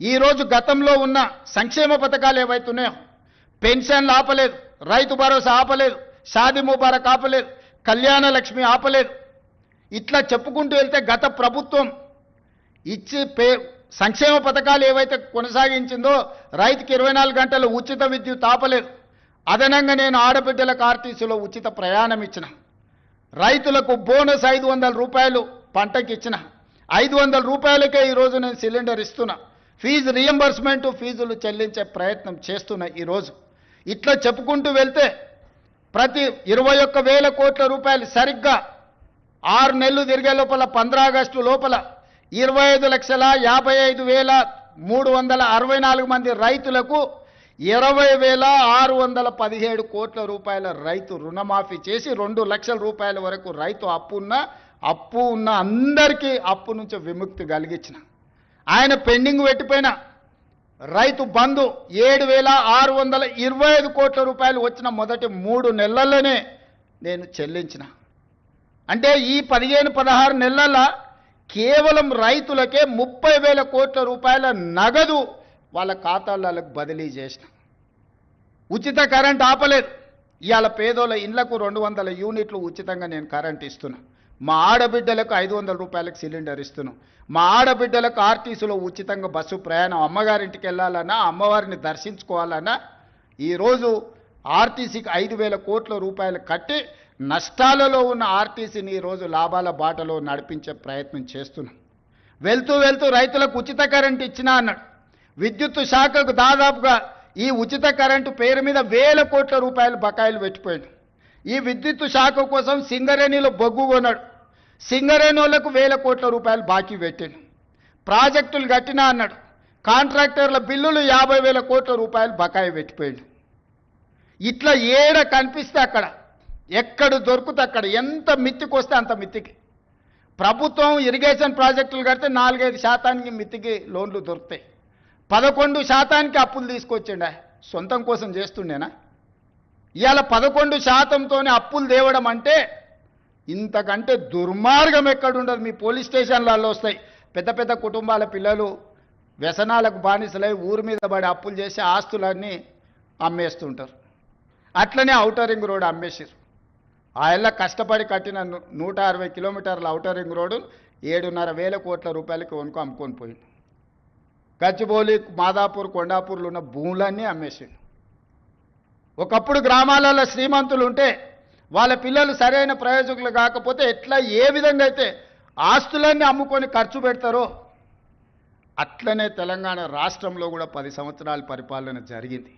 ఈరోజు గతంలో ఉన్న సంక్షేమ పథకాలు ఏవైతే ఉన్నాయో పెన్షన్లు ఆపలేదు రైతు భరోసా ఆపలేదు షాది ముబారక్ ఆపలేదు కళ్యాణ లక్ష్మి ఆపలేదు. ఇట్లా చెప్పుకుంటూ వెళ్తే గత ప్రభుత్వం ఇచ్చి పే సంక్షేమ పథకాలు ఏవైతే కొనసాగించిందో రైతుకి ఇరవై నాలుగు గంటలు ఉచిత విద్యుత్ ఆపలేదు. అదనంగా నేను ఆడబిడ్డలకు ఆర్టీసీలో ఉచిత ప్రయాణం ఇచ్చిన. రైతులకు బోనస్ ఐదు వందల రూపాయలు పంటకి ఇచ్చిన. ఐదు వందల రూపాయలకే ఈరోజు నేను సిలిండర్ ఇస్తున్నా. ఫీజు రియంబర్స్మెంటు ఫీజులు చెల్లించే ప్రయత్నం చేస్తున్న ఈరోజు ఇట్లా చెప్పుకుంటూ వెళ్తే ప్రతి ఇరవై ఒక్క వేల కోట్ల రూపాయలు సరిగ్గా ఆరు నెలలు తిరిగే లోపల పంద్రా ఆగస్టు లోపల ఇరవై ఐదు లక్షల యాభై ఐదు వేల మూడు వందల అరవై నాలుగు మంది రైతులకు ఇరవై వేల ఆరు వందల పదిహేడు కోట్ల రూపాయల రైతు రుణమాఫీ చేసి రెండు లక్షల రూపాయల వరకు రైతు అప్పు ఉన్న అప్పు ఉన్న అందరికీ అప్పు నుంచి విముక్తి కలిగించిన. ఆయన పెండింగ్ పెట్టిపోయిన రైతు బంధు ఏడు వేల ఆరు వందల ఇరవై ఐదు కోట్ల రూపాయలు వచ్చిన మొదటి మూడు నెలల్లోనే నేను చెల్లించిన. అంటే ఈ పదిహేను పదహారు నెలల కేవలం రైతులకే ముప్పై వేల కోట్ల రూపాయల నగదు వాళ్ళ ఖాతాలకు బదిలీ చేసిన. ఉచిత కరెంట్ ఆపలేదు. ఇవాళ పేదోళ్ళ ఇండ్లకు రెండు వందల యూనిట్లు ఉచితంగా నేను కరెంట్ ఇస్తున్నా. మా ఆడబిడ్డలకు ఐదు వందల రూపాయలకు సిలిండర్ ఇస్తున్నాం మా ఆడబిడ్డలకు ఆర్టీసీలో ఉచితంగా బస్సు ప్రయాణం అమ్మగారింటికి వెళ్ళాలన్నా అమ్మవారిని దర్శించుకోవాలన్నా ఈరోజు ఆర్టీసీకి ఐదు వేల కోట్ల రూపాయలు కట్టి నష్టాలలో ఉన్న ఆర్టీసీని ఈరోజు లాభాల బాటలో నడిపించే ప్రయత్నం చేస్తున్నాం వెళ్తూ వెళ్తూ రైతులకు ఉచిత కరెంట్ ఇచ్చినా అన్నాడు. విద్యుత్ శాఖకు దాదాపుగా ఈ ఉచిత కరెంటు పేరు మీద వేల కోట్ల రూపాయలు బకాయిలు పెట్టిపోయాడు. ఈ విద్యుత్ శాఖ కోసం సింగరేణిలో బొగ్గు కొన్నాడు. సింగరేణి వాళ్ళకు వేల కోట్ల రూపాయలు బాకీ పెట్టాడు. ప్రాజెక్టులు కట్టినా అన్నాడు. కాంట్రాక్టర్ల బిల్లులు యాభై వేల కోట్ల రూపాయలు బకాయి పెట్టిపోయాడు. ఇట్లా ఏడ కనిపిస్తే అక్కడ ఎక్కడ దొరికితే అక్కడ ఎంత మిత్తికి వస్తే అంత మిత్తికి. ప్రభుత్వం ఇరిగేషన్ ప్రాజెక్టులు కడితే నాలుగైదు శాతానికి మిత్తికి లోన్లు దొరుకుతాయి. పదకొండు శాతానికి అప్పులు తీసుకొచ్చిండే. సొంతం కోసం చేస్తుండేనా? ఇవాళ పదకొండు శాతంతోనే అప్పులు తేవడం అంటే ఇంతకంటే దుర్మార్గం ఎక్కడుండదు. మీ పోలీస్ స్టేషన్లలో వస్తాయి. పెద్ద పెద్ద కుటుంబాల పిల్లలు వ్యసనాలకు బానిసలై ఊరి మీద పడి అప్పులు చేసి ఆస్తులన్నీ అమ్మేస్తుంటారు. అట్లనే ఔటర్ రింగ్ రోడ్ అమ్మేసారు ఆయన కష్టపడి కట్టిన నూట అరవై కిలోమీటర్ల ఔటర్ రింగ్ రోడ్డు ఏడున్నర వేల కోట్ల రూపాయలకి కొనుక్కో అమ్ముకొని పోయింది. గచ్చిబౌలి మాదాపూర్ కొండాపూర్లో ఉన్న భూములన్నీ అమ్మేసిండు ఒకప్పుడు గ్రామాలలో శ్రీమంతులు ఉంటే వాళ్ళ పిల్లలు సరైన ప్రయోజకులు కాకపోతే ఎట్లా ఏ విధంగా అయితే ఆస్తులన్నీ అమ్ముకొని ఖర్చు పెడతారో అట్లనే తెలంగాణ రాష్ట్రంలో కూడా పది సంవత్సరాల పరిపాలన జరిగింది.